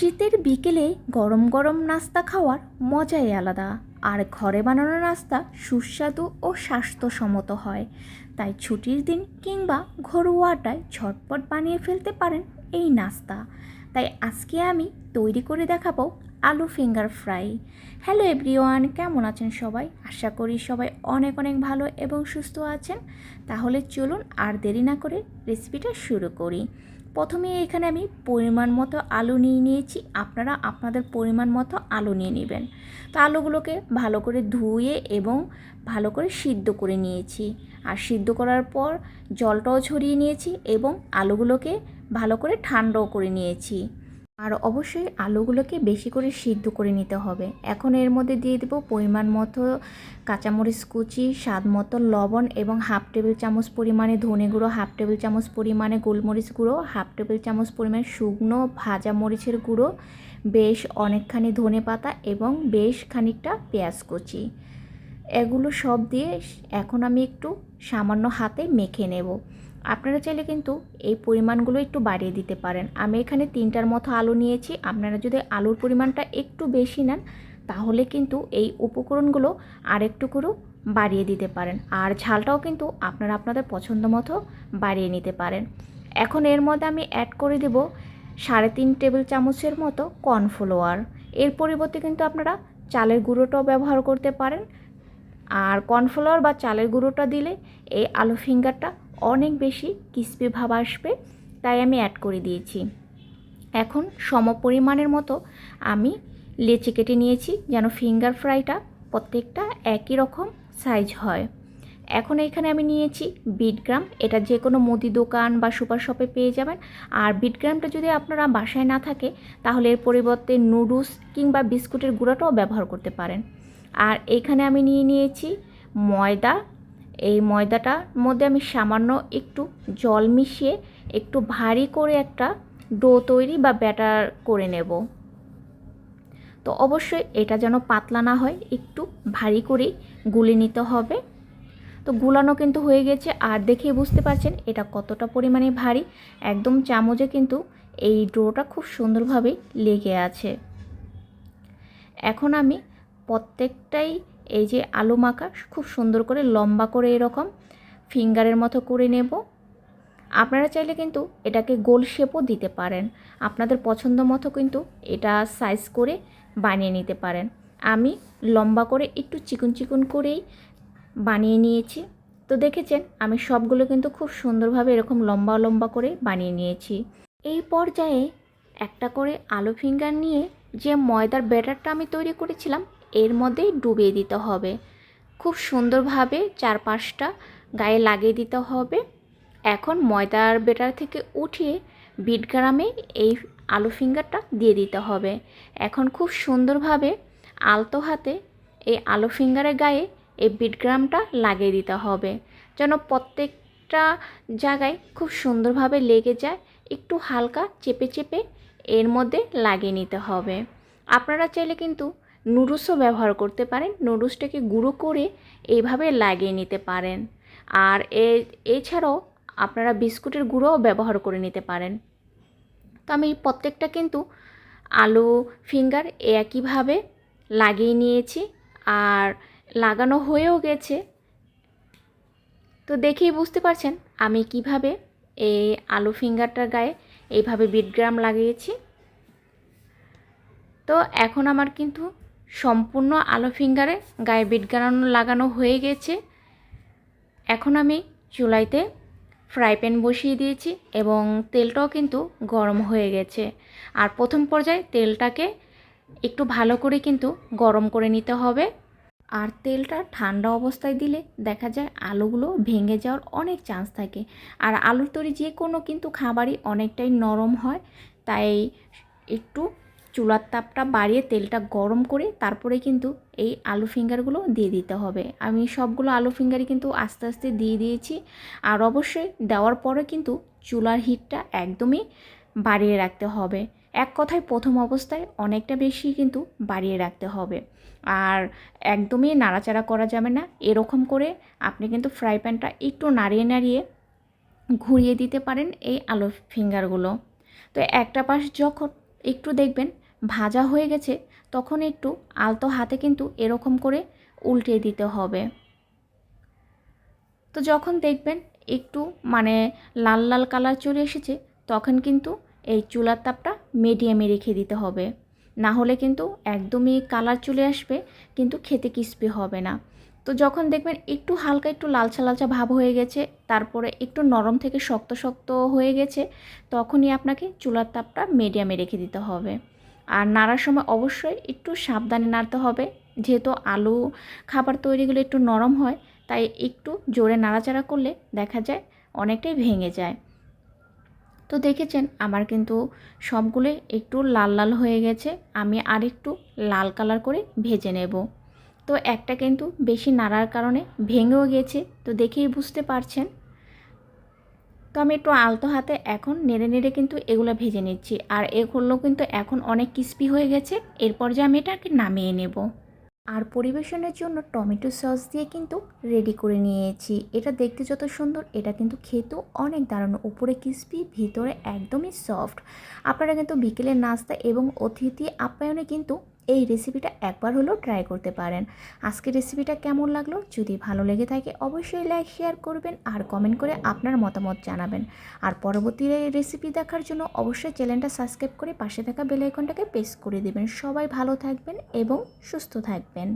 শীতের বিকেলে গরম গরম নাস্তা খাওয়ার মজাই আলাদা। আর ঘরে বানানো নাস্তা সুস্বাদু ও স্বাস্থ্যসম্মত হয়। তাই ছুটির দিন কিংবা ঘরোয়াটায় ঝটপট বানিয়ে ফেলতে পারেন এই নাস্তা। তাই আজকে আমি তৈরি করে দেখাবো আলু ফিঙ্গার ফ্রাই। হ্যালো এভরিওয়ান, কেমন আছেন সবাই? আশা করি সবাই অনেক অনেক ভালো এবং সুস্থ আছেন। তাহলে চলুন আর দেরি না করে রেসিপিটা শুরু করি। প্রথমে এখানে আমি পরিমাণ মতো আলু নিয়ে নিয়েছি। আপনারা আপনাদের পরিমাণ মতো আলু নিয়ে নেবেন। তো আলুগুলোকে ভালো করে ধুয়ে এবং ভালো করে সিদ্ধ করে নিয়েছি। আর সিদ্ধ করার পর জলটাও ছড়িয়ে নিয়েছি এবং আলুগুলোকে ভালো করে ঠান্ডাও করে নিয়েছি। আর অবশ্যই আলুগুলোকে বেশি করে সিদ্ধ করে নিতে হবে। এখন এর মধ্যে দিয়ে দেবো পরিমাণ মতো কাঁচামরিচ কুচি, স্বাদ মতো লবণ এবং হাফ টেবিল চামচ পরিমাণে ধনে গুঁড়ো, হাফ টেবিল চামচ পরিমাণে গোলমরিচ গুঁড়ো, হাফ টেবিল চামচ পরিমাণে শুকনো ভাজা মরিচের গুঁড়ো, বেশ অনেকখানি ধনে পাতা এবং বেশ খানিকটা পেঁয়াজ কুচি। এগুলো সব দিয়ে এখন আমি একটু সামান্য হাতে মেখে নেব। আপনারা চাইলে কিন্তু এই পরিমাণগুলো একটু বাড়িয়ে দিতে পারেন। আমি এখানে তিনটার মতো আলু নিয়েছি। আপনারা যদি আলুর পরিমাণটা একটু বেশি নেন, তাহলে কিন্তু এই উপকরণগুলো আরেকটু করেও বাড়িয়ে দিতে পারেন। আর ঝালটাও কিন্তু আপনারা আপনাদের পছন্দ মতো বাড়িয়ে নিতে পারেন। এখন এর মধ্যে আমি অ্যাড করে দেব সাড়ে তিন টেবিল চামচের মতো কর্নফ্লাওয়ার এর পরিবর্তে কিন্তু আপনারা চালের গুঁড়োটাও ব্যবহার করতে পারেন। আর কর্নফ্লাওয়ার বা চালের গুঁড়োটা দিলে এই আলু ফিঙ্গারটা অনেক বেশি ক্রিস্পি ভাব আসবে, তাই আমি অ্যাড করে দিয়েছি। এখন সম পরিমাণের মতো আমি লেচি কেটে নিয়েছি যেন ফিঙ্গার ফ্রাইটা প্রত্যেকটা একই রকম সাইজ হয়। এখন এখানে আমি নিয়েছি বিটগ্রাম এটা যে কোনো মুদি দোকান বা সুপার শপে পেয়ে যাবেন। আর বিটগ্রামটা যদি আপনারা বাসায় না থাকে, তাহলে এর পরিবর্তে নুডলস কিংবা বিস্কুটের গুঁড়াটাও ব্যবহার করতে পারেন। আর এখানে আমি নিয়ে নিয়েছি ময়দা এই ময়দাটার মধ্যে আমি সামান্য একটু জল মিশিয়ে একটু ভারী করে একটা ডো তৈরি বা ব্যাটার করে নেব। তো অবশ্যই এটা যেন পাতলা না হয়, একটু ভারী করেই গুলে নিতে হবে। তো গুলানো কিন্তু হয়ে গেছে, আর দেখে বুঝতে পারছেন এটা কতটা পরিমাণে ভারী। একদম চামচে কিন্তু এই ডোটা খুব সুন্দরভাবে লেগে আছে। এখন আমি প্রত্যেকটাই এই যে আলু মাখা, খুব সুন্দর করে লম্বা করে এরকম ফিঙ্গারের মতো করে নেব। আপনারা চাইলে কিন্তু এটাকে গোল শেপও দিতে পারেন। আপনাদের পছন্দ মতো কিন্তু এটা সাইজ করে বানিয়ে নিতে পারেন। আমি লম্বা করে একটু চিকন চিকন করেই বানিয়ে নিয়েছি। তো দেখেছেন, আমি সবগুলো কিন্তু খুব সুন্দরভাবে এরকম লম্বা লম্বা করে বানিয়ে নিয়েছি। এই পর্যায়ে একটা করে আলু ফিঙ্গার নিয়ে যে ময়দার ব্যাটারটা আমি তৈরি করেছিলাম এর মধ্যে ডুবিয়ে দিতে হবে। খুব সুন্দরভাবে চারপাশটা গায়ে লাগিয়ে দিতে হবে। এখন ময়দার বেটার থেকে উঠিয়ে বিটগ্রামে এই আলু ফিঙ্গারটা দিয়ে দিতে হবে। এখন খুব সুন্দরভাবে আলতো হাতে এই আলু ফিঙ্গারের গায়ে এই বিটগ্রামটা লাগিয়ে দিতে হবে। যেন প্রত্যেকটা জায়গায় খুব সুন্দরভাবে লেগে যায়, একটু হালকা চেপে চেপে এর মধ্যে লাগিয়ে নিতে হবে। আপনারা চাইলে কিন্তু নুডলসও ব্যবহার করতে পারেন। নুডলসটাকে গুঁড়ো করে এইভাবে লাগিয়ে নিতে পারেন। আর এ, এছাড়াও আপনারা বিস্কুটের গুঁড়োও ব্যবহার করে নিতে পারেন। তো আমি প্রত্যেকটা কিন্তু আলু, ফিঙ্গার একইভাবে লাগিয়ে নিয়েছি। আর লাগানো হয়েও গেছে। তো দেখেই বুঝতে পারছেন আমি কীভাবে এই আলু, ফিঙ্গারটার গায়ে এইভাবে বিটগ্রাম লাগিয়েছি। তো এখন আমার কিন্তু সম্পূর্ণ আলো ফিঙ্গারে গায়ে বিট গানানো লাগানো হয়ে গেছে। এখন আমি চুলাইতে ফ্রাই প্যান বসিয়ে দিয়েছি এবং তেলটাও কিন্তু গরম হয়ে গেছে। আর প্রথম পর্যায়ে তেলটাকে একটু ভালো করে কিন্তু গরম করে নিতে হবে। আর তেলটা ঠান্ডা অবস্থায় দিলে দেখা যায় আলুগুলো ভেঙে যাওয়ার অনেক চান্স থাকে। আর আলুর তৈরি যে কোনো কিন্তু খাবারই অনেকটাই নরম হয়, তাই একটু চুলার তাপটা বাড়িয়ে তেলটা গরম করে তারপরে কিন্তু এই আলু ফিঙ্গারগুলো দিয়ে দিতে হবে। আমি সবগুলো আলু ফিঙ্গারই কিন্তু আস্তে আস্তে দিয়ে দিয়েছি। আর অবশ্যই দেওয়ার পরে কিন্তু চুলার হিটটা একদমই বাড়িয়ে রাখতে হবে। এক কথায় প্রথম অবস্থায় অনেকটা বেশি কিন্তু বাড়িয়ে রাখতে হবে। আর একদমই নাড়াচাড়া করা যাবে না। এরকম করে আপনি কিন্তু ফ্রাই প্যানটা একটু নাড়িয়ে নাড়িয়ে ঘুরিয়ে দিতে পারেন এই আলু ফিঙ্গারগুলো। তো একটা পাশ যখন একটু দেখবেন, ভাজা হয়ে গেছে, তখন একটু আলতো হাতে কিন্তু এরকম করে উল্টে দিতে হবে। তো যখন দেখবেন একটু মানে লাল লাল কালার চলে এসেছে, তখন কিন্তু এই চুলার তাপটা মিডিয়ামে রেখে দিতে হবে। না হলে কিন্তু একদমই কালার চলে আসবে, কিন্তু খেতে ক্রিস্পি হবে না। তো যখন দেখবেন একটু হালকা একটু লালচা লালচা ভাব হয়ে গেছে, তারপরে একটু নরম থেকে শক্ত শক্ত হয়ে গেছে, তখনই আপনাকে চুলার তাপটা মিডিয়ামে রেখে দিতে হবে। আর নাড়ার সময় অবশ্যই একটু সাবধানে নাড়তে হবে। যেহেতু আলু খাবার তৈরিগুলো একটু নরম হয়, তাই একটু জোরে নাড়াচাড়া করলে দেখা যায় অনেকটাই ভেঙে যায়। তো দেখেছেন আমার কিন্তু সবগুলো একটু লাল লাল হয়ে গেছে, আমি আর একটু লাল কালার করে ভেজে নেব। তো একটা কিন্তু বেশি নাড়ার কারণে ভেঙেও গেছে, তো দেখেই বুঝতে পারছেন। তো আমি একটু আলতো হাতে এখন নেড়ে নেড়ে কিন্তু এগুলো ভেজে নিচ্ছি, আর এগুলো কিন্তু এখন অনেক ক্রিস্পি হয়ে গেছে, এরপর যে আমি এটাকে নামিয়ে নেব। আর পরিবেশনের জন্য টমেটো সস দিয়ে কিন্তু রেডি করে নিয়েছি। এটা দেখতে যত সুন্দর, এটা কিন্তু খেতেও অনেক দারুণ, উপরে ক্রিস্পি ভিতরে একদমই সফট আপনারা কিন্তু বিকেলের নাস্তা এবং অতিথি আপ্যায়নে কিন্তু এই রেসিপিটা একবার হলেও ট্রাই করতে পারেন। আজকে রেসিপিটা কেমন লাগল? যদি ভালো লেগে থাকে, অবশ্যই লাইক শেয়ার করবেন আর কমেন্ট করে আপনার মতামত জানাবেন। আর পরবর্তী রেসিপি দেখার জন্য অবশ্যই চ্যানেলটা সাবস্ক্রাইব করে পাশে থাকা বেল আইকনটাকে প্রেস করে দেবেন। সবাই ভালো থাকবেন এবং সুস্থ থাকবেন।